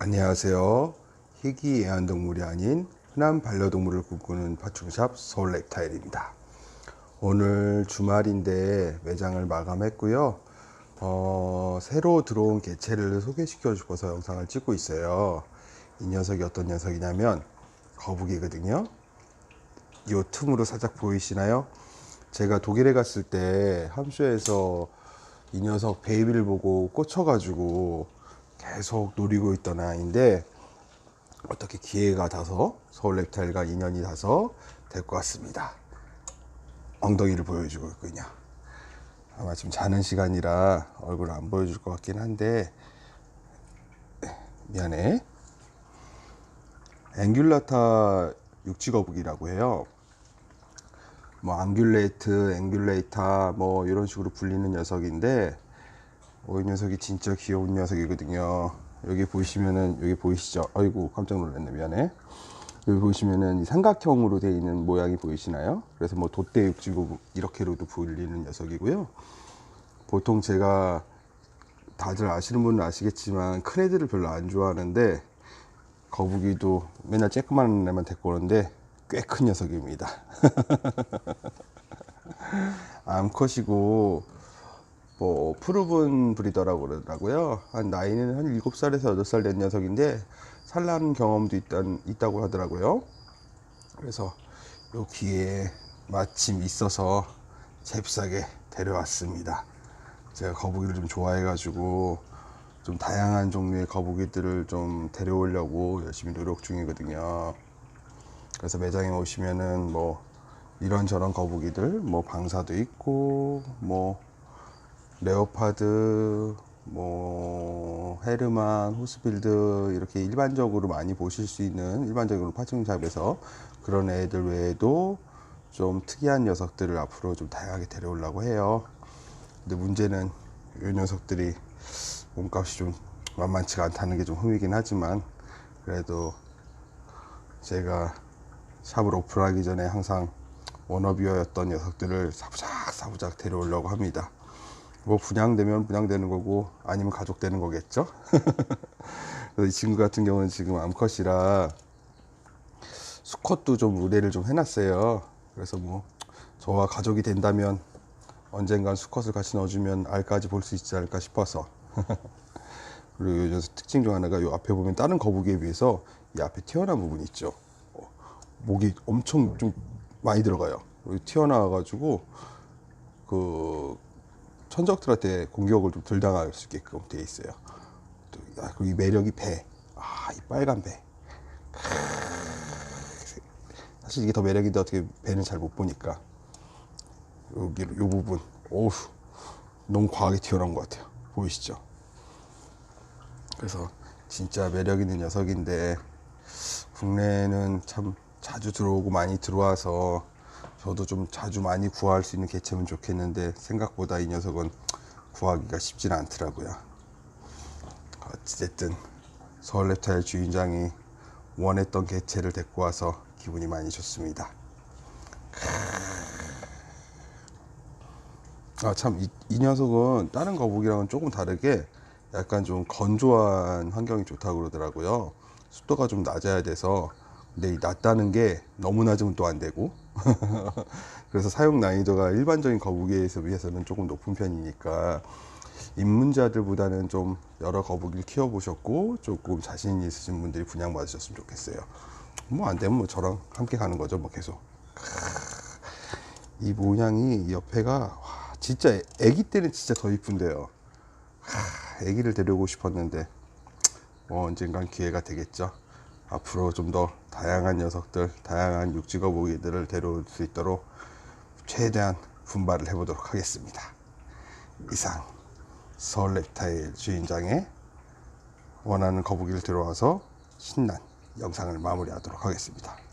안녕하세요. 희귀 애완동물이 아닌 흔한 반려동물을 꿈꾸는 파충샵 서울 렉타일입니다. 오늘 주말인데 매장을 마감했고요. 어, 새로 들어온 개체를 소개시켜 주고서 영상을 찍고 있어요. 이 녀석이 어떤 녀석이냐면 거북이거든요. 요 틈으로 살짝 보이시나요? 제가 독일에 갔을 때 함수에서 이 녀석 베이비를 보고 꽂혀가지고 계속 노리고 있던 아이인데 어떻게 기회가 닿아서 서울 랩타일과 인연이 닿아서 데리고 왔습니다. 엉덩이를 보여주고 있군요. 아마 지금 자는 시간이라 얼굴을 안 보여줄 것 같긴 한데 미안해. 앵귤라타 육지거북이라고 해요. 뭐 앙귤레이트, 앵귤레이타 뭐 이런 식으로 불리는 녀석인데 어, 이 녀석이 진짜 귀여운 녀석이거든요. 여기 보시면은 여기 보이시죠? 아이고 깜짝 놀랐네 미안해. 여기 보시면은 이 삼각형으로 되어 있는 모양이 보이시나요? 그래서 뭐 돛대 육지고 이렇게로도 불리는 녀석이고요. 보통 제가 다들 아시는 분은 아시겠지만 큰 애들을 별로 안 좋아하는데 거북이도 맨날 쬐끄만 애만 데리고 오는데 꽤 큰 녀석입니다. 암컷이고 뭐 푸르분 브리더라고 그러더라고요. 한 나이는 한 7살에서 8살 된 녀석인데 산란 경험도 있다, 있다고 하더라고요. 그래서 요 기회에 마침 있어서 잽싸게 데려왔습니다. 제가 거북이를 좀 좋아해가지고 좀 다양한 종류의 거북이들을 좀 데려오려고 열심히 노력 중이거든요. 그래서 매장에 오시면은 뭐 이런저런 거북이들 뭐 방사도 있고 뭐 레오파드 뭐 헤르만 호스필드 이렇게 일반적으로 많이 보실 수 있는 일반적으로 파충샵에서 그런 애들 외에도 좀 특이한 녀석들을 앞으로 좀 다양하게 데려오려고 해요. 근데 문제는 이 녀석들이 몸값이 좀 만만치가 않다는 게 좀 흠이긴 하지만 그래도 제가 샵을 오픈하기 전에 항상 워너비어였던 녀석들을 사부작 사부작 데려오려고 합니다. 뭐 분양되면 분양되는 거고 아니면 가족 되는 거겠죠. 그래서 이 친구 같은 경우는 지금 암컷이라 수컷도 좀 의뢰를 좀 해놨어요. 그래서 뭐 저와 가족이 된다면 언젠간 수컷을 같이 넣어주면 알까지 볼 수 있지 않을까 싶어서 그리고 요 녀석 특징 중 하나가 요 앞에 보면 다른 거북이에 비해서 이 앞에 튀어나온 부분이 있죠. 어, 목이 엄청 좀 많이 들어가요. 여기 튀어나와 가지고 그 천적들한테 공격을 좀 덜 당할 수 있게끔 되어 있어요. 또, 아, 그리고 이 매력이 배. 아, 이 빨간 배. 크으, 사실 이게 더 매력인데 어떻게 배는 잘 못 보니까 여기 요 부분. 오우, 너무 과하게 튀어나온 것 같아요. 보이시죠? 그래서 진짜 매력 있는 녀석인데 국내에는 참 자주 들어오고 많이 들어와서 저도 좀 자주 많이 구할 수 있는 개체면 좋겠는데 생각보다 이 녀석은 구하기가 쉽지는 않더라고요. 어찌됐든 서울 랩타일 주인장이 원했던 개체를 데리고 와서 기분이 많이 좋습니다. 아참이 녀석은 다른 거북이랑은 조금 다르게 약간 좀 건조한 환경이 좋다고 그러더라고요. 습도가 좀 낮아야 돼서 근데 이 낮다는 게 너무 낮으면 또 안 되고 그래서 사용 난이도가 일반적인 거북이에 비해서는 조금 높은 편이니까 입문자들보다는 좀 여러 거북이를 키워보셨고 조금 자신 있으신 분들이 분양 받으셨으면 좋겠어요. 뭐 안 되면 뭐 저랑 함께 가는 거죠, 뭐 계속. 이 모양이 이 옆에가 와, 진짜 애기 때는 진짜 더 이쁜데요. 하, 애기를 데려오고 싶었는데 뭐 언젠간 기회가 되겠죠. 앞으로 좀 더 다양한 녀석들, 다양한 육지거북이들을 데려올 수 있도록 최대한 분발을 해보도록 하겠습니다. 이상 서울 랩타일 주인장의 원하는 거북이를 데려와서 신난 영상을 마무리하도록 하겠습니다.